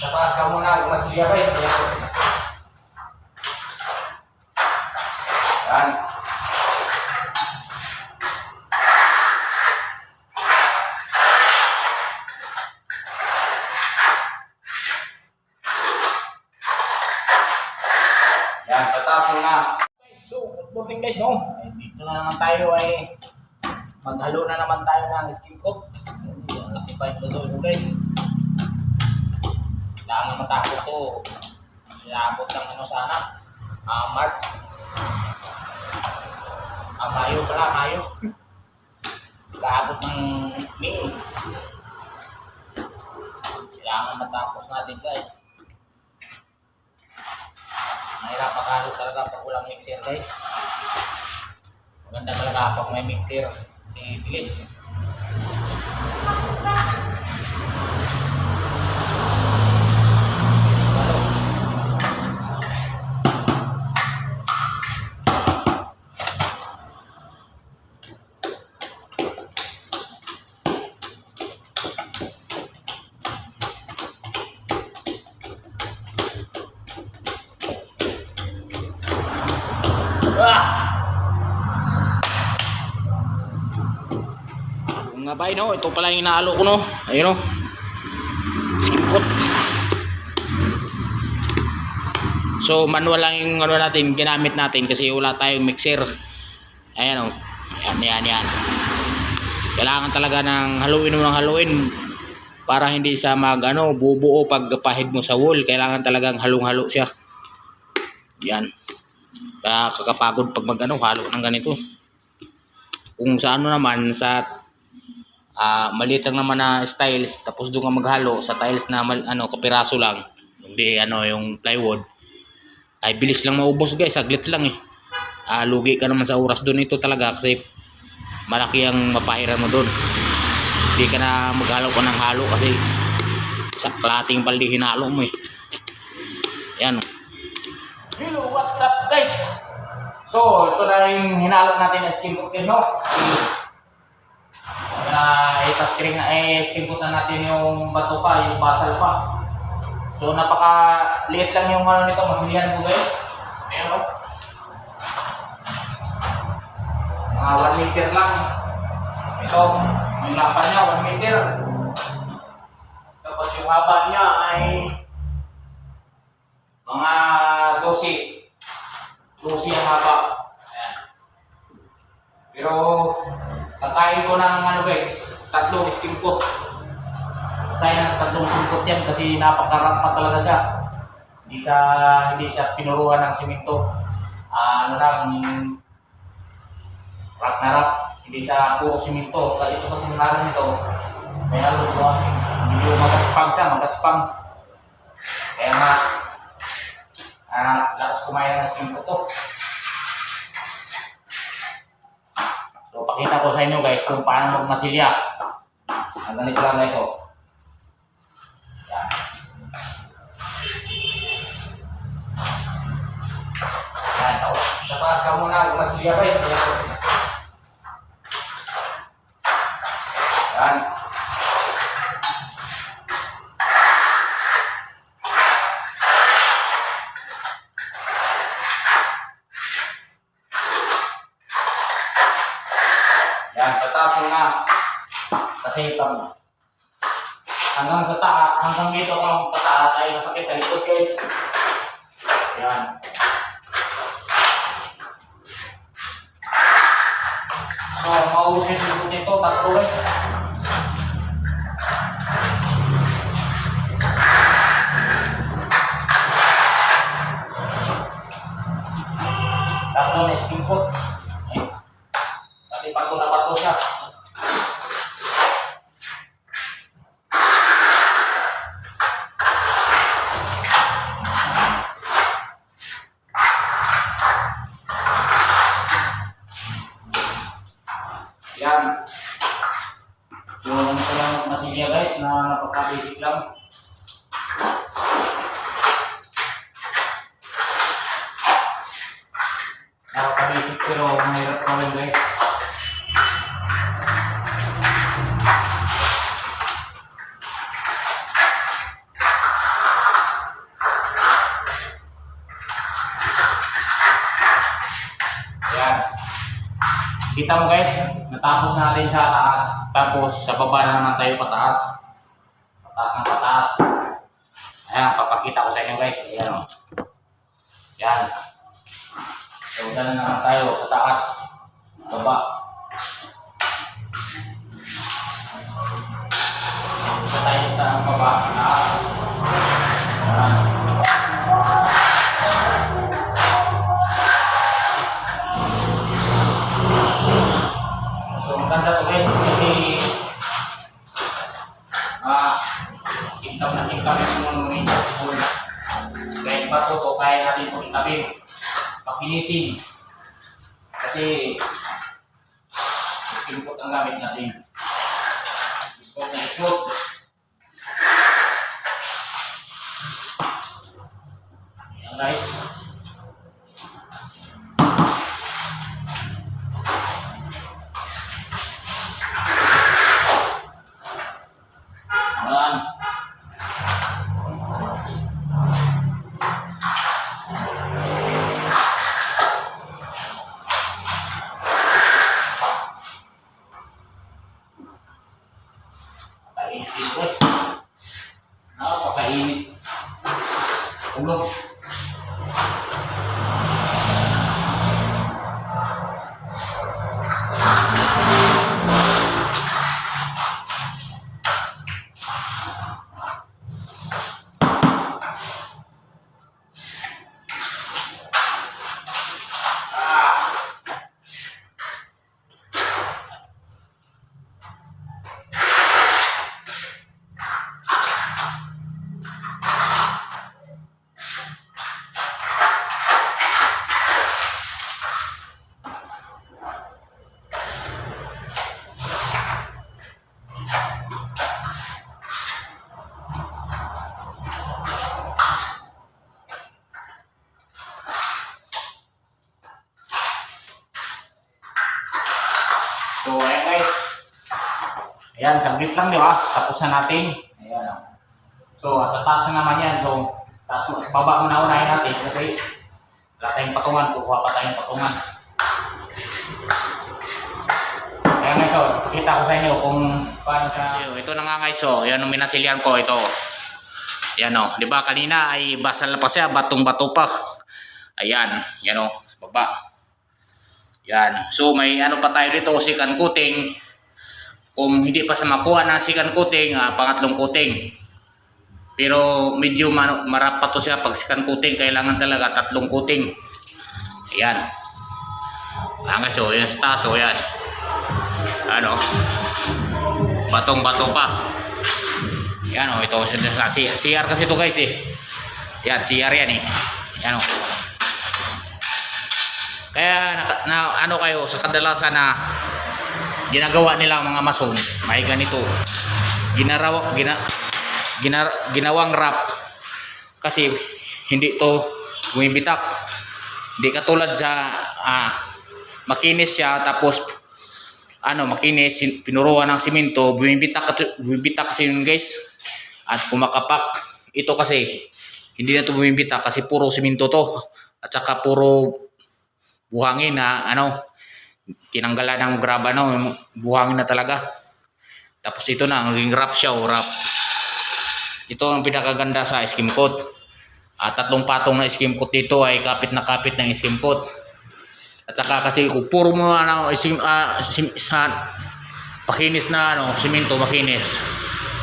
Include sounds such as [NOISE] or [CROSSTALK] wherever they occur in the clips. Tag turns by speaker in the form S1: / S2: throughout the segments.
S1: Sa taas ka muna, gumasilya guys. Ayan. Yan. Yan, sa taas muna. So, good morning guys, no? Dito na naman tayo ay maghalo na naman tayo ng skin coat. Laki pa yung tutulo guys. Kailangan matapos to. Iabot ng ano sana. Ah, March. Ah, Mayo pala, Mayo. Kaabot ng May. Kailangan matapos natin guys. Mahirap makahalo talaga pag walang mixer guys. Maganda talaga pag may mixer. Si Bilis. Yung nga ba, no? Ito pala yung inaalo ko, no? Ayun, no? Sipot. So, manual lang yung ano natin, ginamit natin kasi wala tayong mixer. Ayan, oh. Yan, yan, yan. Kailangan talaga ng haluin mo ng haluin para hindi siya mag, ano, bubuo pag pahid mo sa wool. Kailangan talagang halong-halo siya. Yan. Kaya kakapagod pag mag ano, halo ng ganito. Kung sa ano naman, sa ah maliit lang naman na styles, tapos doon ka maghalo sa tiles na mal, ano, kapiraso lang, hindi ano, yung plywood, ay bilis lang maubos guys, saglit lang eh. Ah, lugi ka naman sa oras doon ito talaga kasi malaki ang mapahiran mo doon. Hindi ka na maghalo ka ng halo kasi sa plating paldi hinalo mo eh. Yan. oh. Hello, what's up guys? So, ito na yung hinalo natin na skin guys, no? Na ipaskring na eh coat na natin yung bato pa, yung basal pa. So, napaka liit lang yung ano nito, mahilihan ko guys. Ayan o. Mga 1 meter lang. Ito, yung lapan niya, 1 meter. Tapos yung haba niya ay mga 12. 12 ang haba. Ayan. Pero, kakain ko ng ano guys, tatlong skin coat. Kaya ng tatlong skin coat yan kasi napakarap pa talaga siya. Hindi siya, hindi siya pinuruan ng simento. Ah, ano lang, rak na rak. Hindi siya puro simento. Ito kasi ngalan nito, may halo ko. Medyo magaspang siya, magaspang. Kaya nga, Ah, lakas kumain ng ko to. So, pakita ko sa inyo guys kung paano magmasilya. Ang ganito lang guys, oh. Yan. Yan, sa, sa taas ka muna magmasilya guys. Yan. Yan, taas muna. Kasi pag hanggang sa taas, hanggang dito ang pataas ay masakit sa likod guys. Yan. So, likod nito, tatlo guys. basic pero mahirap pa rin guys. Ayan. Kita mo guys, natapos natin sa taas. Tapos sa baba naman tayo pataas. Pataas ng pataas. Ayan, papakita ko sa inyo guys. Ayan o. Ayan. So, dala na naman tayo sa taas. Baba. Sa tayo sa baba. Taas. Ayan. Maganda to guys kasi ah, kintab na kintab yung mga mga full. Kahit ba to, kaya natin ito kintabin. Pakinisin. Kasi kinumpot ang gamit natin. Iskot na iskot. Ayan guys. Pakainit din guys. Napakainit. Ulo. Ayan guys. Ayan, saglit lang di ba? Tapos na natin. Ayan. oh. So, sa taas na naman yan. So, taas mo, baba mo na unahin natin. Okay? Wala tayong patungan. Kukuha pa tayong patungan. Ayan guys, so, pakita ko sa inyo kung paano siya. So, ito na nga guys, so, yan ang minasilyan ko. Ito. Yan o. Di ba kanina ay basal pa siya. Batong-bato pa. Ayan. Yan o. Baba. Yan. So may ano pa tayo dito, second coating. Kung hindi pa sa makuha ng second coating, ah, pangatlong coating. Pero medyo mano, marap pa to siya pag second coating, kailangan talaga tatlong coating. Ayan. Angas so, yan sa taas, so yan. Ano? Batong-bato pa. Yan o, ito sa C- CR kasi to guys eh. Yan, CR yan eh. Yan o. Kaya na, na ano kayo sa kadalasan na ginagawa nila ang mga mason, may ganito. Ginaraw gina, ginar, ginawang wrap kasi hindi to bumibitak. Hindi katulad sa ah, makinis siya tapos ano makinis pinuruan ng simento bumibitak bumibitak kasi yun guys at kumakapak ito kasi hindi na to bumibitak kasi puro simento to at saka puro buhangin na ano tinanggalan ng grab ano buhangin na talaga. Tapos ito na naging wrap siya o wrap. Ito ang pinakaganda sa skim coat. At tatlong patong na skim coat dito ay kapit na kapit ng skim coat. At saka kasi kung puro mo ano skim, ah, sim, sa pakinis na ano simento makinis.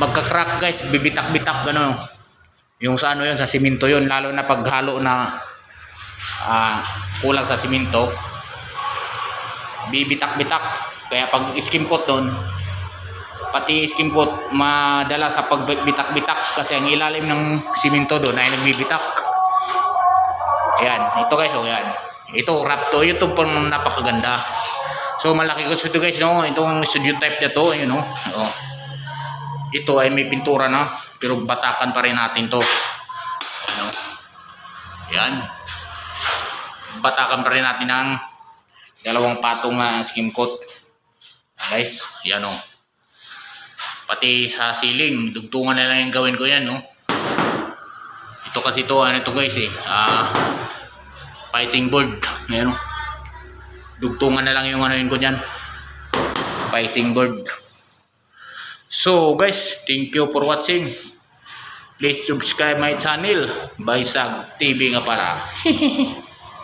S1: Magka-crack guys bibitak-bitak gano'n yung sa ano yun sa simento yun lalo na paghalo na ah, kulang sa simento. Bibitak-bitak. Kaya pag skim coat doon pati skim coat madala sa pagbitak-bitak kasi ang ilalim ng simento doon ay nagbibitak. Yan ito guys oh yan ito wrap to ito po napakaganda. So malaki ko ito guys no? Itong studio type na to ayun no? Oh. ito ay may pintura na pero batakan pa rin natin to. Ano yan batakan pa rin natin ng dalawang patong na skim coat. Guys, yan o. Pati sa ceiling, dugtungan na lang yung gawin ko yan, no? Ito kasi to ano to guys eh. Ah, picing board. Ayan o. dugtungan na lang yung ano yun ko dyan spicing board so guys thank you for watching please subscribe my channel Baysag TV nga para [LAUGHS]